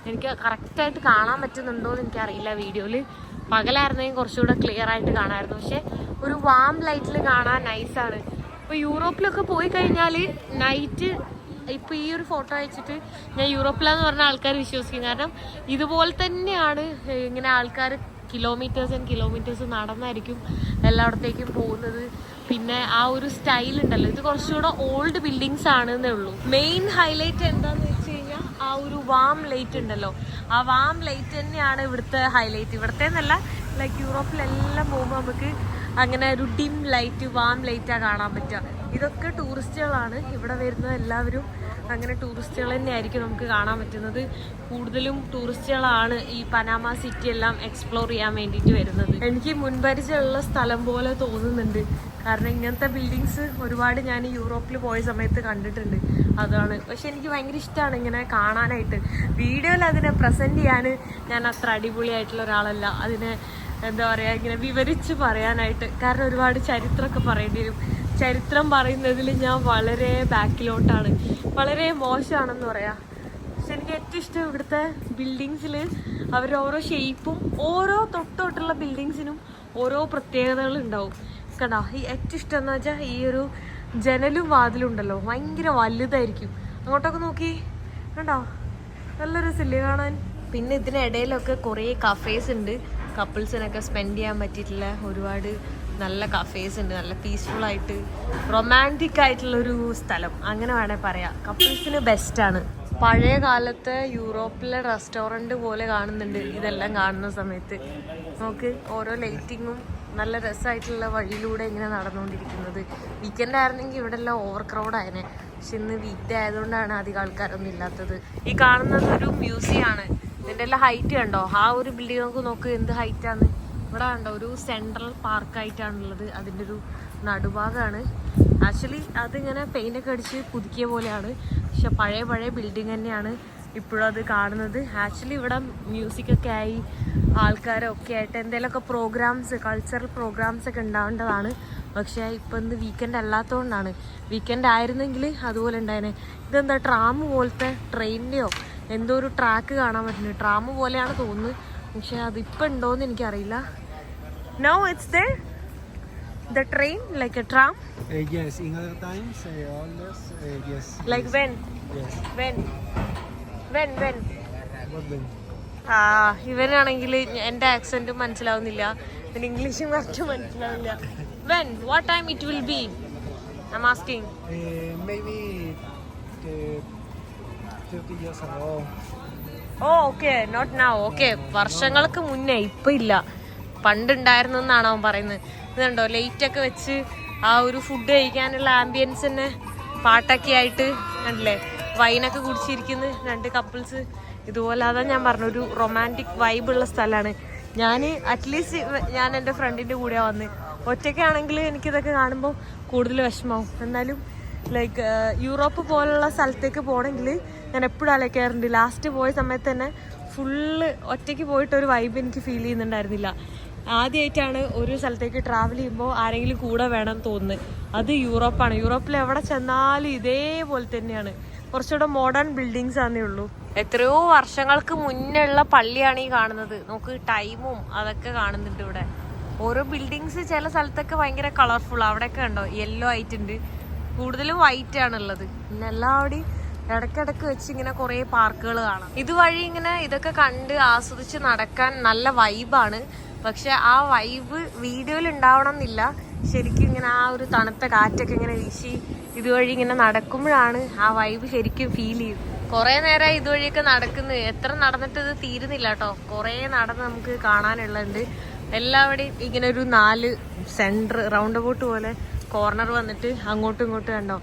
എനിക്ക് കറക്റ്റായിട്ട് കാണാൻ പറ്റുന്നുണ്ടോ എന്ന് എനിക്കറിയില്ല വീഡിയോയിൽ പകലായിരുന്നെങ്കിൽ കുറച്ചുകൂടെ ക്ലിയർ ആയിട്ട് കാണാമായിരുന്നു പക്ഷേ ഒരു വാം ലൈറ്റിൽ കാണാൻ നൈസാണ് ഇപ്പോൾ യൂറോപ്പിലൊക്കെ പോയി കഴിഞ്ഞാൽ നൈറ്റ് ഇപ്പോൾ ഈ ഒരു ഫോട്ടോ അയച്ചിട്ട് ഞാൻ യൂറോപ്പിലാന്ന് പറഞ്ഞ ആൾക്കാർ വിശ്വസിക്കും. കാരണം ഇതുപോലെ തന്നെയാണ് ഇങ്ങനെ ആൾക്കാർ കിലോമീറ്റേഴ്സ് ആൻഡ് കിലോമീറ്റേഴ്സ് നടന്നായിരിക്കും എല്ലായിടത്തേക്കും പോകുന്നത്. പിന്നെ ആ ഒരു സ്റ്റൈൽ ഉണ്ടല്ലോ. ഇത് കുറച്ചുകൂടെ ഓൾഡ് ബിൽഡിങ്സ് ആണെന്നേ ഉള്ളൂ. മെയിൻ ഹൈലൈറ്റ് എന്താന്ന് വെച്ച് കഴിഞ്ഞാൽ ആ ഒരു വാം ലൈറ്റ് ഉണ്ടല്ലോ. ആ വാം ലൈറ്റ് തന്നെയാണ് ഇവിടുത്തെ ഹൈലൈറ്റ് ഇവിടുത്തെ എന്നല്ല ലൈക്ക് യൂറോപ്പിലെല്ലാം പോകുമ്പോൾ നമുക്ക് അങ്ങനെ ഒരു ഡിം ലൈറ്റ് വാം ലൈറ്റാണ് കാണാൻ പറ്റുക. ഇതൊക്കെ ടൂറിസ്റ്റുകളാണ് ഇവിടെ വരുന്ന എല്ലാവരും അങ്ങനെ ടൂറിസ്റ്റുകൾ തന്നെയായിരിക്കും നമുക്ക് കാണാൻ പറ്റുന്നത്. കൂടുതലും ടൂറിസ്റ്റുകളാണ് ഈ പനാമ സിറ്റി എല്ലാം എക്സ്പ്ലോർ ചെയ്യാൻ വേണ്ടിയിട്ട് വരുന്നത്. എനിക്ക് മുൻപരിചയമുള്ള സ്ഥലം പോലെ തോന്നുന്നുണ്ട്. കാരണം ഇങ്ങനത്തെ ബിൽഡിങ്സ് ഒരുപാട് ഞാൻ യൂറോപ്പിൽ പോയ സമയത്ത് കണ്ടിട്ടുണ്ട്. അതാണ്. പക്ഷെ എനിക്ക് ഭയങ്കര ഇഷ്ടമാണ് ഇങ്ങനെ കാണാനായിട്ട്. വീഡിയോയിൽ അതിനെ പ്രസന്റ് ചെയ്യാൻ ഞാൻ അത്ര അടിപൊളിയായിട്ടുള്ള ഒരാളല്ല. അതിനെ എന്താ പറയുക ഇങ്ങനെ വിവരിച്ച് പറയാനായിട്ട്. കാരണം ഒരുപാട് ചരിത്രമൊക്കെ പറയേണ്ടി വരും. ചരിത്രം പറയുന്നതിൽ ഞാൻ വളരെ ബാക്കിലോട്ടാണ്. വളരെ മോശമാണെന്ന് പറയാ. പക്ഷെ എനിക്ക് ഏറ്റവും ഇഷ്ടം ഇവിടുത്തെ ബിൽഡിങ്സിൽ അവർ ഓരോ ഷേപ്പും ഓരോ തൊട്ടോട്ടുള്ള ബിൽഡിങ്സിനും ഓരോ പ്രത്യേകതകൾ ഉണ്ടാവും. കണ്ടോ ഈ ഏറ്റവും ഇഷ്ടം എന്ന് വെച്ചാൽ ഈ ഒരു ജനലും വാതിലും ഉണ്ടല്ലോ ഭയങ്കര വലുതായിരിക്കും. അങ്ങോട്ടൊക്കെ നോക്കി കണ്ടോ? നല്ലൊരു രസമില്ലേ കാണാൻ. പിന്നെ ഇതിനിടയിലൊക്കെ കുറേ കഫേസ് ഉണ്ട്. കപ്പിൾസിനൊക്കെ സ്പെൻഡ് ചെയ്യാൻ പറ്റിയിട്ടുള്ള ഒരുപാട് നല്ല കഫേസ് ഉണ്ട് നല്ല പീസ്ഫുൾ ആയിട്ട് റൊമാന്റിക് ആയിട്ടുള്ള ഒരു സ്ഥലം. അങ്ങനെ വേണേൽ പറയാം. കപ്പിൾസിന് ബെസ്റ്റാണ് പഴയ കാലത്തെ യൂറോപ്പിലെ റെസ്റ്റോറന്റ് പോലെ കാണുന്നുണ്ട്. ഇതെല്ലാം കാണുന്ന സമയത്ത്. നമുക്ക് ഓരോ ലൈറ്റിങ്ങും നല്ല രസമായിട്ടുള്ള വഴിയിലൂടെ ഇങ്ങനെ നടന്നുകൊണ്ടിരിക്കുന്നത്. വീക്കെൻഡ് ആയിരുന്നെങ്കിൽ ഇവിടെ എല്ലാം ഓവർ ക്രൗഡ് ആയനെ. പക്ഷെ ഇന്ന് വീക്ക് ഡേ ആയതുകൊണ്ടാണ് അധികം ആൾക്കാരൊന്നും ഇല്ലാത്തത്. ഈ കാണുന്നത് ഒരു മ്യൂസിയം ആണ്. ഇതിന്റെ എല്ലാം ഹൈറ്റ് കണ്ടോ? ആ ഒരു ബിൽഡിംഗ് നമുക്ക് നോക്ക് എന്ത് ഹൈറ്റാണ് ഇവിടെ കണ്ടോ ഒരു സെൻട്രൽ പാർക്കായിട്ടാണുള്ളത് അതിന്റെ ഒരു നടുഭാഗമാണ് ആക്ച്വലി അതിങ്ങനെ പെയിന്റൊക്കെ അടിച്ച് പുതുക്കിയ പോലെയാണ്. പക്ഷെ പഴയ പഴയ ബിൽഡിംഗ് തന്നെയാണ് ഇപ്പോഴും അത് കാണുന്നത്. ആക്ച്വലി ഇവിടെ മ്യൂസിക്കൊക്കെ ആയി ആൾക്കാരൊക്കെ ആയിട്ട് എന്തെങ്കിലുമൊക്കെ പ്രോഗ്രാംസ് കൾച്ചറൽ പ്രോഗ്രാംസ് ഒക്കെ ഉണ്ടാവേണ്ടതാണ്. പക്ഷേ ഇപ്പം ഇന്ന് വീക്കെൻഡ് അല്ലാത്തതുകൊണ്ടാണ് വീക്കെൻഡ് ആയിരുന്നെങ്കിൽ അതുപോലെ ഉണ്ടായേനെ. ഇതെന്താ ട്രാം പോലത്തെ ട്രെയിനിന്റെയോ എന്തോ ഒരു ട്രാക്ക് കാണാൻ പറ്റുന്നു. ട്രാം പോലെയാണ് തോന്നുന്നത്. പക്ഷെ അത് അതിപ്പോൾ ഉണ്ടോയെന്ന് എനിക്കറിയില്ല no it's the a tram Uh, yes, in other times, uh, always, uh, yes. Like when Yes. when? When when What then? ആ ഇവനാണെങ്കിൽ എന്റെ ആക്സെന്റും മനസ്സിലാവുന്നില്ല. പിന്നെ ഇംഗ്ലീഷും കറക്റ്റ് മനസ്സിലാവുന്നില്ല. When what time it will be I asking Uh, maybe ഓ okay not now okay വർഷങ്ങൾക്ക് മുന്നേ ഇപ്പൊ ഇല്ല. പണ്ടുണ്ടായിരുന്നു എന്നാണ് അവൻ പറയുന്നത്. ഇതുണ്ടോ ലൈറ്റൊക്കെ വെച്ച് ആ ഒരു ഫുഡ് കഴിക്കാനുള്ള ആംബിയൻസ് തന്നെ പാട്ടൊക്കെ ആയിട്ട് കണ്ടില്ലേ? വൈനൊക്കെ കുടിച്ചിരിക്കുന്ന. രണ്ട് കപ്പിൾസ് ഇതുപോലെ അതാ ഞാൻ പറഞ്ഞു ഒരു റൊമാന്റിക് വൈബുള്ള സ്ഥലമാണ്. ഞാൻ അറ്റ്ലീസ്റ്റ് ഞാൻ എന്റെ ഫ്രണ്ടിന്റെ കൂടെയാണ് വന്ന്. ഒറ്റയ്ക്കാണെങ്കിൽ എനിക്കിതൊക്കെ കാണുമ്പോൾ കൂടുതൽ വിഷമാവും എന്നാലും ലൈക്ക് യൂറോപ്പ് പോലുള്ള സ്ഥലത്തേക്ക് പോകണമെങ്കിൽ ഞാൻ എപ്പോഴും അലക്കാറുണ്ട് ലാസ്റ്റ് പോയ സമയത്ത് തന്നെ ഫുള്ള് ഒറ്റയ്ക്ക് പോയിട്ട് ഒരു വൈബ് എനിക്ക് ഫീൽ ചെയ്യുന്നുണ്ടായിരുന്നില്ല. ആദ്യമായിട്ടാണ് ഒരു സ്ഥലത്തേക്ക് ട്രാവൽ ചെയ്യുമ്പോൾ ആരെങ്കിലും കൂടെ വേണം തോന്നുന്നത്. അത് യൂറോപ്പാണ്. യൂറോപ്പിൽ എവിടെ ചെന്നാലും ഇതേപോലെ തന്നെയാണ്. കുറച്ചുകൂടെ മോഡേൺ ബിൽഡിങ്സ് ആണേ ഉള്ളൂ. എത്രയോ വർഷങ്ങൾക്ക് മുന്നേ ഉള്ള പള്ളിയാണ് ഈ കാണുന്നത്. നമുക്ക് ടൈമും അതൊക്കെ കാണുന്നുണ്ട് ഇവിടെ. ഓരോ ബിൽഡിങ്സ് ചില സ്ഥലത്തൊക്കെ ഭയങ്കര കളർഫുൾ അവിടെയൊക്കെ ഉണ്ടോ യെല്ലോ ആയിട്ടുണ്ട്. കൂടുതലും വൈറ്റ് ആണുള്ളത്. പിന്നെ എല്ലാവിടെയും ഇടയ്ക്കിടയ്ക്ക് വെച്ച് ഇങ്ങനെ കുറേ പാർക്കുകൾ കാണാം. ഇതുവഴി ഇങ്ങനെ ഇതൊക്കെ കണ്ട് ആസ്വദിച്ച് നടക്കാൻ നല്ല വൈബാണ്. പക്ഷെ ആ വൈബ് വീഡിയോയിൽ ഉണ്ടാവണം എന്നില്ല. ശരിക്കും ഇങ്ങനെ ആ ഒരു തണുത്ത കാറ്റൊക്കെ ഇങ്ങനെ വീശി ഇതുവഴി ഇങ്ങനെ നടക്കുമ്പോഴാണ് ആ വൈബ് ശരിക്കും ഫീൽ ചെയ്യും കുറേ നേരം ഇതുവഴിയൊക്കെ നടക്കുന്നു. എത്ര നടന്നിട്ട് ഇത് തീരുന്നില്ല കേട്ടോ. കുറേ നടന്ന് നമുക്ക് കാണാനുള്ളുണ്ട് എല്ലാവിടെയും ഇങ്ങനെ ഒരു നാല് സെന്റർ റൗണ്ട് അബൌട്ട് പോലെ കോർണർ വന്നിട്ട് അങ്ങോട്ടും ഇങ്ങോട്ടും കണ്ടോ?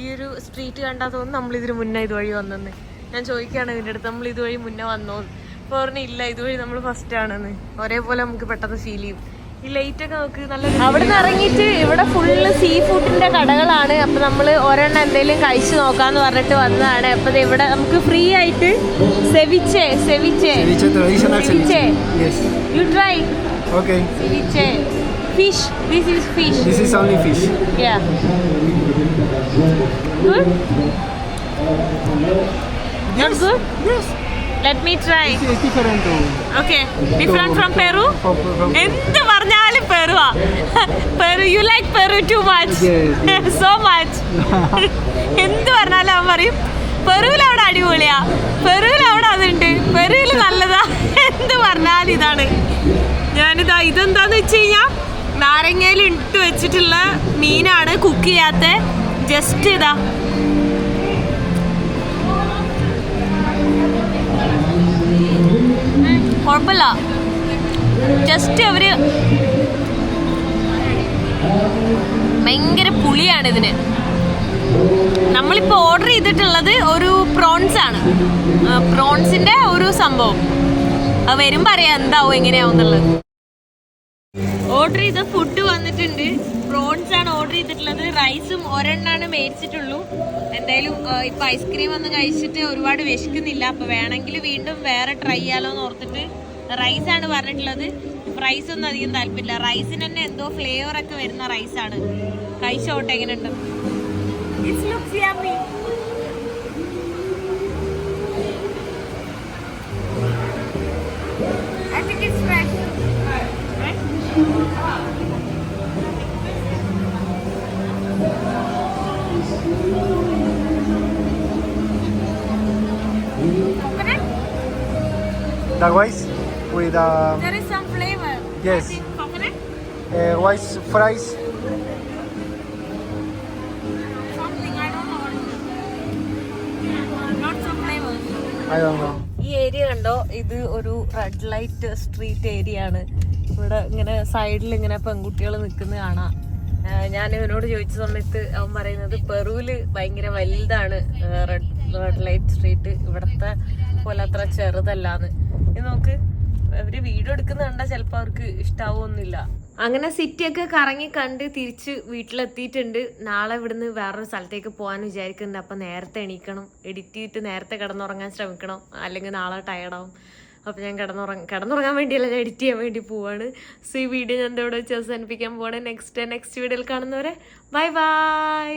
ഈ ഒരു സ്ട്രീറ്റ് കണ്ടാൽ തോന്നുന്നു നമ്മൾ ഇതിന് മുന്നേ ഇതുവഴി വന്നെന്ന്. ഞാൻ ചോദിക്കുകയാണ് ഇതിന്റെ അടുത്ത് നമ്മൾ ഇതുവഴി മുന്നേ വന്നോ അപ്പോൾ പറഞ്ഞു ഇല്ല ഇതുവഴി നമ്മൾ ഫസ്റ്റ് ആണെന്ന്. ഒരേപോലെ നമുക്ക് പെട്ടെന്ന് ഫീൽ ചെയ്യും. ഈ ലൈറ്റ് ഒക്കെ നമുക്ക് നല്ല അവിടെ നിന്ന് ഇറങ്ങിയിട്ട് ഇവിടെ ഫുള്ള് സീ ഫുഡിന്റെ കടകളാണ്. അപ്പൊ നമ്മൾ ഒരെണ്ണം എന്തെങ്കിലും കഴിച്ചു നോക്കാന്ന് പറഞ്ഞിട്ട് വന്നതാണ്. അപ്പൊ ഇവിടെ നമുക്ക് ഫ്രീ ആയിട്ട് ceviche ceviche ceviche. You try okay ceviche fish this is fish This is only fish. Yeah. Good? Not good? Yes. Let me try It's different okay different from Peru from, from എന്ത് പറഞ്ഞാലും പെറുവാ Peru you like Peru too much so much എന്ത് പറഞ്ഞാലും അവൻ പറയും. പെറുവിൽ അവിടെ അടിപൊളിയാ? പെറുവിൽ അവിടെ അതുണ്ട് പെറുവിൽ നല്ലതാ. [LAUGHS] എന്ത് പറഞ്ഞാലും ഇതാണ്. ഞാനിതാ ഇതെന്താന്ന് വെച്ച് കഴിഞ്ഞാൽ നാരങ്ങയിൽ ഇട്ട് വെച്ചിട്ടുള്ള മീനാണ് കുക്ക് ചെയ്യാത്ത. ജസ്റ്റ് ഇതാ. കുഴപ്പമില്ല. ജസ്റ്റ് അവർ ഭയങ്കര പുളിയാണ് ഇതിന്. നമ്മളിപ്പോൾ ഓർഡർ ചെയ്തിട്ടുള്ളത് ഒരു പ്രോൺസ് ആണ്. പ്രോൺസിന്റെ ഒരു സംഭവം. അത് വരുമ്പോ അറിയാം എന്താവും എങ്ങനെയാവും എന്നുള്ളത്. ഓർഡർ ചെയ്ത ഫുഡ് വന്നിട്ടുണ്ട്. പ്രോൺസ് ആണ് ഓർഡർ ചെയ്തിട്ടുള്ളത്. റൈസും ഒരെണ്ണാണ് മേടിച്ചിട്ടുള്ളൂ. എന്തായാലും ഇപ്പൊ ഐസ്ക്രീം ഒന്ന് കഴിച്ചിട്ട് ഒരുപാട് വിശക്കുന്നില്ല. അപ്പൊ വേണമെങ്കിൽ വീണ്ടും വേറെ ട്രൈ ചെയ്യാലോ എന്ന് ഓർത്തിട്ട് റൈസ് ആണ് പറഞ്ഞിട്ടുള്ളത്. റൈസ് ഒന്നും അധികം താല്പര്യമില്ല. റൈസിന് തന്നെ എന്തോ ഫ്ലേവർ ഒക്കെ വരുന്ന റൈസ് ആണ്. കഴിച്ചോട്ടെ എങ്ങനെയുണ്ട്? The rice with uh, There is some flavor. Yes. Coconut? uh, rice fries. Something, I don't know what it is. Not some flavors. I don't know. ഈ ഏരിയ കണ്ടോ ഇത് ഒരു റെഡ് ലൈറ്റ് സ്ട്രീറ്റ് ഏരിയ ആണ് ഇവിടെ ഇങ്ങനെ സൈഡിൽ ഇങ്ങനെ പെൺകുട്ടികൾ നിൽക്കുന്ന കാണാം. ഞാൻ ഇവനോട് ചോദിച്ച സമയത്ത് അവൻ പറയുന്നത് പെറുവിൽ ഭയങ്കര വലുതാണ് റെഡ് റെഡ് ലൈറ്റ് സ്ട്രീറ്റ് ഇവിടത്തെ പോലെ അത്ര ചെറുതല്ലാന്ന്. നോക്ക് അവർ വീഡിയോ എടുക്കുന്ന കണ്ടാൽ ചിലപ്പോൾ അവർക്ക് ഇഷ്ടാവൊന്നുമില്ല. അങ്ങനെ സിറ്റിയൊക്കെ കറങ്ങി കണ്ട് തിരിച്ച് വീട്ടിലെത്തിയിട്ടുണ്ട്. നാളെ ഇവിടുന്ന് വേറൊരു സ്ഥലത്തേക്ക് പോകാൻ വിചാരിക്കുന്നുണ്ട്. അപ്പം നേരത്തെ എണീക്കണം എഡിറ്റ് ചെയ്തിട്ട് നേരത്തെ കിടന്നുറങ്ങാൻ ശ്രമിക്കണം. അല്ലെങ്കിൽ നാളെ ടയർഡാവും അപ്പം ഞാൻ കിടന്നുറങ്ങ കിടന്നുറങ്ങാൻ വേണ്ടിയല്ല ഞാൻ എഡിറ്റ് ചെയ്യാൻ വേണ്ടി പോവാണ്. സോ ഈ വീഡിയോ ഞാൻ ഇവിടെ വെച്ച് അവസാനിപ്പിക്കാൻ പോവാണ്. നെക്സ്റ്റ് നെക്സ്റ്റ് വീഡിയോയിൽ കാണുന്നവരെ ബൈ ബൈ